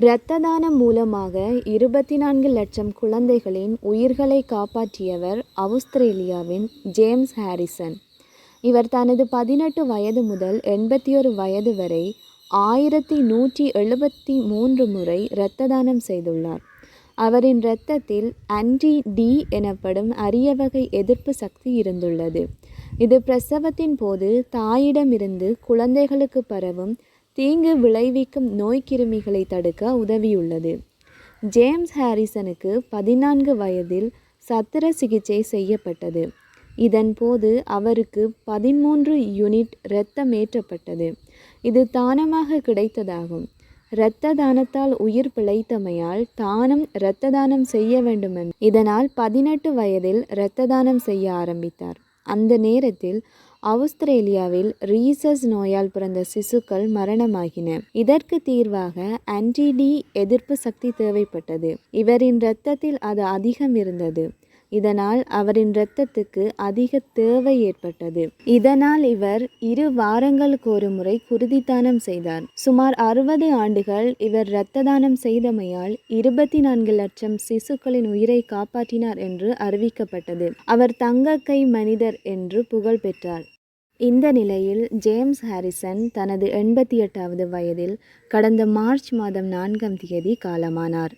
இரத்த தானம் மூலமாக இருபத்தி நான்கு லட்சம் குழந்தைகளின் உயிர்களை காப்பாற்றியவர் அவுஸ்திரேலியாவின் ஜேம்ஸ் ஹாரிசன். இவர் தனது பதினெட்டு வயது முதல் எண்பத்தி ஒரு வயது வரை ஆயிரத்தி நூற்றி எழுபத்தி மூன்று முறை இரத்த தானம் செய்துள்ளார். அவரின் இரத்தத்தில் ஆன்டி டி எனப்படும் அரிய வகை எதிர்ப்பு சக்தி இருந்துள்ளது. இது பிரசவத்தின் போது தாயிடமிருந்து குழந்தைகளுக்கு பரவும் தீங்கு விளைவிக்கும் நோய்க்கிருமிகளை தடுக்க உதவியுள்ளது. ஜேம்ஸ் ஹாரிசனுக்கு பதினான்கு வயதில் சத்திர சிகிச்சை செய்யப்பட்டது. இதன் போது அவருக்கு பதிமூன்று யூனிட் இரத்தம் ஏற்றப்பட்டது. இது தானமாக கிடைத்ததாகும். இரத்த தானத்தால் உயிர் பிழைத்தமையால் தானும் இரத்த தானம் செய்ய வேண்டுமென் இதனால் பதினெட்டு வயதில் இரத்த தானம் செய்ய ஆரம்பித்தார். அந்த நேரத்தில் ஆஸ்திரேலியாவில் ரீசஸ் நோயால் பிறந்த சிசுக்கள் மரணமாகின. இதற்கு தீர்வாக ஆன்டிடி எதிர்ப்பு சக்தி தேவைப்பட்டது. இவரின் இரத்தத்தில் அது அதிகம் இருந்தது. இதனால் அவரின் இரத்தத்துக்கு அதிக தேவை ஏற்பட்டது. இதனால் இவர் இரு வாரங்களுக்கு ஒரு முறை குருதி தானம் செய்தார். சுமார் அறுபது ஆண்டுகள் இவர் இரத்த தானம் செய்தமையால் இருபத்தி நான்கு லட்சம் சிசுக்களின் உயிரை காப்பாற்றினார் என்று அறிவிக்கப்பட்டது. அவர் தங்க கை மனிதர் என்று புகழ் பெற்றார். இந்த நிலையில் ஜேம்ஸ் ஹாரிசன் தனது எண்பத்தி எட்டாவது வயதில் கடந்த மார்ச் மாதம் நான்காம் தேதி காலமானார்.